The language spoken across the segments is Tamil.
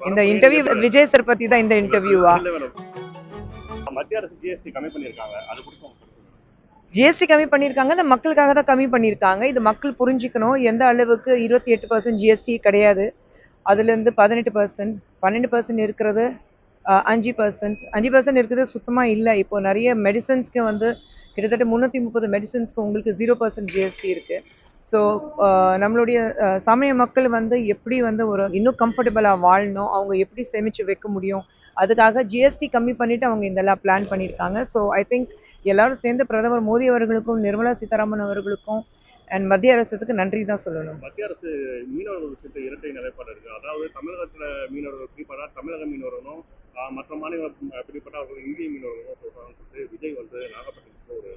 இந்த இன்டர்வியூ விஜய் சார் பத்தி தான் இந்த இன்டர்வியூவா மத்திய அரசு ஜிஎஸ்டி கம்மி பண்ணியிருக்காங்க அது குறித்து? ஜிஎஸ்டி கம்மி பண்ணியிருக்காங்க இந்த மக்களுக்காக தான் கம்மி பண்ணியிருக்காங்க இது மக்கள் புரிஞ்சுக்கணும். எந்த அளவுக்கு இருபத்தி எட்டு பர்சன்ட் ஜிஎஸ்டி கிடையாது. அதுலேருந்து பதினெட்டு பர்சன்ட் பன்னெண்டு பர்சன்ட் இருக்கிறது அஞ்சு பர்சன்ட் அஞ்சு பர்சன்ட் இருக்கிறது சுத்தமாக இல்லை. இப்போ நிறைய மெடிசன்ஸ்க்கு வந்து கிட்டத்தட்ட முந்நூற்றி முப்பது மெடிசன்ஸ்க்கு உங்களுக்கு ஜீரோ பர்சன்ட் ஜிஎஸ்டி இருக்குது ஸோ நம்மளுடைய சமய மக்கள் வந்து எப்படி வந்து ஒரு இன்னும் கம்ஃபர்டபுளாக வாழணும் அவங்க எப்படி சேமித்து வைக்க முடியும் அதுக்காக ஜிஎஸ்டி கம்மி பண்ணிவிட்டு அவங்க இதெல்லாம் பிளான் பண்ணியிருக்காங்க ஸோ ஐ திங்க் எல்லாரும் சேர்ந்து பிரதமர் மோடி அவர்களுக்கும் நிர்மலா சீதாராமன் அவர்களுக்கும் அண்ட் மத்திய அரசுக்கு நன்றி தான் சொல்லணும். மத்திய அரசு மீனவர்கள் விஷயத்தை இரட்டை நிலைப்பாடு இருக்கு. அதாவது தமிழகத்துல மீனவர்கள் பிடிப்படா தமிழக மீனவர்களும் மற்ற மாநில பிடிப்பட்டவர்கள் இந்திய மீனவர்களும் சொல்றாங்கன்னு சொல்லிட்டு விஜய் வந்து நாகப்பட்டினத்துக்கு ஒரு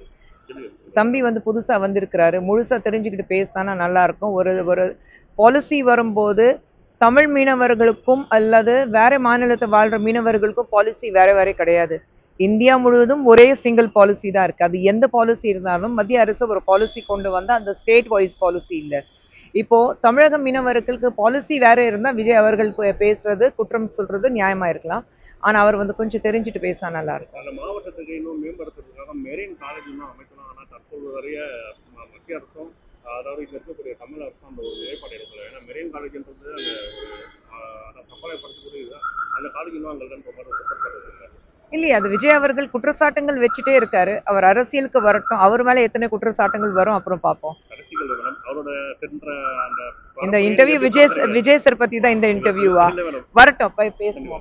கேள்வி இருக்கு. தம்பி வந்து புதுசா வந்திருக்கிறாரு. முழுசா தெரிஞ்சுக்கிட்டு பேசினானா நல்லா இருக்கும் ஒரு ஒரு பாலிசி வரும்போது தமிழ் மீனவர்களுக்கும் அல்லது வேற மாநிலத்தை வாழ்ற மீனவர்களுக்கும் பாலிசி வேற வேற கிடையாது. இந்தியா முழுவதும் ஒரே சிங்கிள் பாலிசி தான் இருக்கு. அது எந்த பாலிசி இருந்தாலும் மத்திய அரசு ஒரு பாலிசி கொண்டு வந்தால் அந்த ஸ்டேட் வைஸ் பாலிசி இல்லை. இப்போ தமிழக மீனவர்களுக்கு பாலிசி வேற இருந்தா விஜய் அவர்கள் பேசுறது குற்றம் சொல்றது நியாயமாக இருக்கலாம். ஆனா அவர் வந்து கொஞ்சம் தெரிஞ்சுட்டு பேசினா நல்லா இருக்கும் மேம்படுத்துறதுக்காக மெரின் காலேஜ் இன்னும் அமைக்கலாம் ஆனால் தற்போது வரைய மத்திய அரசும் அதாவது இங்க இருக்கக்கூடிய தமிழ் அரசும் அந்த ஒரு நிலைப்பாடு எடுக்கல. ஏன்னா மெரின் காலேஜ்ன்றது அந்த ஒரு அதை இது. அந்த காலேஜ் இன்னும் அங்கே ரொம்ப இல்லையே அது விஜய் அவர்கள் குற்றச்சாட்டுங்கள் வச்சுட்டே இருக்காரு. அவர் அரசியலுக்கு வரட்டும். அவர் மேல எத்தனை குற்றச்சாட்டுகள் வரும் அப்புறம் பார்ப்போம். இந்த இன்டர்வியூ விஜய் விஜய் சார் பத்தி தான் இந்த இன்டர்வியூவா வரட்டும் போய் பேசுவோம்.